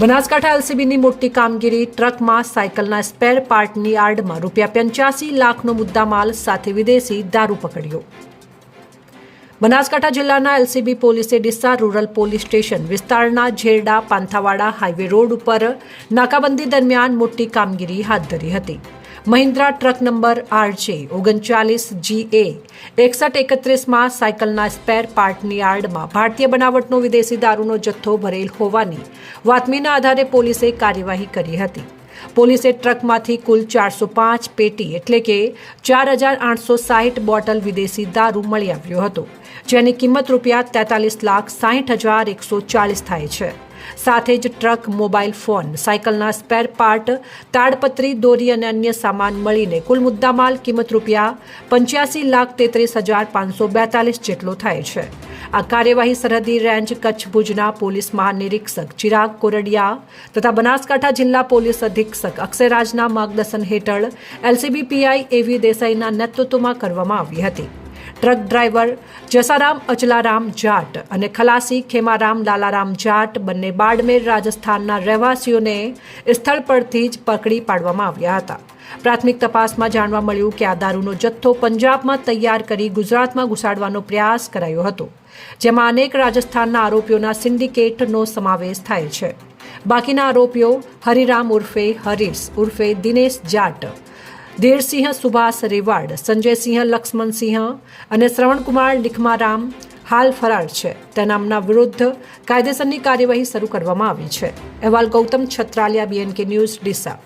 બનાસકાંઠા એલસીબીની મોટી કામગીરી ટ્રકમાં સાયકલના સ્પેર પાર્ટની આડમાં રૂપિયા પંચ્યાસી લાખનો મુદ્દામાલ સાથે વિદેશી દારૂ પકડ્યો. બનાસકાંઠા જિલ્લાના એલસીબી પોલીસે ડિસ્સા રૂરલ પોલીસ સ્ટેશન વિસ્તારના ઝેરડા પાંથાવાડા હાઈવે રોડ ઉપર નાકાબંધી દરમિયાન મોટી કામગીરી હાથ ધરી હતી. મહિન્દ્રા ટ્રક નંબર આરજે ઓગણચાલીસ જી એ. એકસઠ એકત્રીસમાં સાયકલના સ્પેર પાર્ટની આડમાં ભારતીય બનાવટનો વિદેશી દારૂનો જથ્થો ભરેલ હોવાની બાતમીના આધારે પોલીસે કાર્યવાહી કરી હતી. પોલીસે ટ્રકમાંથી કુલ ચારસો પાંચ પેટી એટલે કે ચાર હજાર આઠસો સાહીઠ બોટલ વિદેશી દારૂ મળી આવ્યો હતો, જેની કિંમત રૂપિયા તેતાલીસ લાખ સાહીઠ હજાર એકસો ચાલીસ થાય છે. સાથે જ ટ્રક, મોબાઈલ ફોન, સાયકલના સ્પેર પાર્ટ તાડપત્રી, દોરી અને અન્ય સામાન મળીને કુલ મુદ્દામાલ કિંમત રૂપિયા પંચ્યાસી લાખ તેત્રીસ હજાર પાંચસો બેતાલીસ જેટલો થાય છે. આ કાર્યવાહી સરહદી રેન્જ કચ્છ ભુજના પોલીસ મહાનિરીક્ષક ચિરાગ કોરડિયા તથા બનાસકાંઠા જિલ્લા પોલીસ અધિક્ષક અક્ષયરાજના માર્ગદર્શન હેઠળ એલસીબી પીઆઈ એવી દેસાઈના નેતૃત્વમાં કરવામાં આવી હતી. ટ્રક ડ્રાઈવર જસારામ અચલારામ જાટ અને ખલાસી ખેમારામ લાલારામ જાટ બંને બાડમેર રાજસ્થાનના રહેવાસીઓને સ્થળ પરથી જ પકડી પાડવામાં આવ્યા હતા. પ્રાથમિક તપાસમાં જાણવા મળ્યું કે આ દારૂનો જથ્થો પંજાબમાં તૈયાર કરી ગુજરાતમાં ઘુસાડવાનો પ્રયાસ કરાયો હતો, જેમાં અનેક રાજસ્થાનના આરોપીઓના સિન્ડિકેટનો સમાવેશ થાય છે. બાકીના આરોપીઓ હરિરામ ઉર્ફે હરીશ ઉર્ફે દિનેશ જાટ ધીરસિંહ સુભાષ રેવાડ, સંજયસિંહ, લક્ષ્મણસિંહ અને શ્રવણકુમાર લીખમારામ હાલ ફરાર છે. તેનામના વિરુદ્ધ કાયદેસરની કાર્યવાહી શરૂ કરવામાં આવી છે. અહેવાલ ગૌતમ છત્રાલિયા બીએનકે ન્યૂઝ ડીસા.